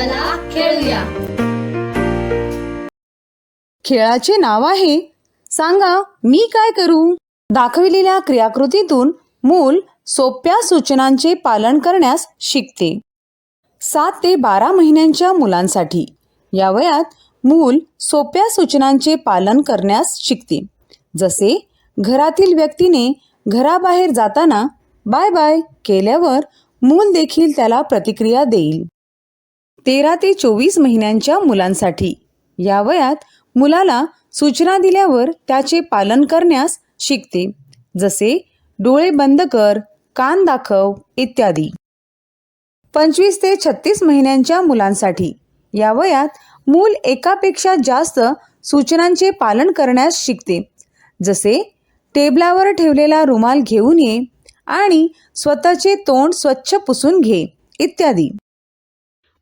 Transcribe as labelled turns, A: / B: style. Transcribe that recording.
A: चला खेळूया.
B: खेळाचे नाव आहे सांगा मी काय करू? दाखविलेल्या क्रियाकृतीतून मूल सोप्या सूचनांचे पालन करण्यास शिकते. सात ते बारा महिन्यांच्या मुलांसाठी. या वयात मूल सोप्या सूचनांचे पालन करण्यास शिकते. जसे घरातील व्यक्तीने घराबाहेर जाताना बाय बाय केल्यावर मूल देखील त्याला प्रतिक्रिया देईल. तेरा ते चोवीस महिन्यांच्या मुलांसाठी. या वयात मुलाला सूचना दिल्यावर त्याचे पालन करण्यास शिकते. जसे डोळे बंद कर कान दाखव इत्यादी. पंचवीस ते छत्तीस महिन्यांच्या मुलांसाठी. या वयात मूल एकापेक्षा जास्त सूचनांचे पालन करण्यास शिकते. जसे टेबलावर ठेवलेला रुमाल घेऊन ये आणि स्वतःचे तोंड स्वच्छ पुसून घे इत्यादी.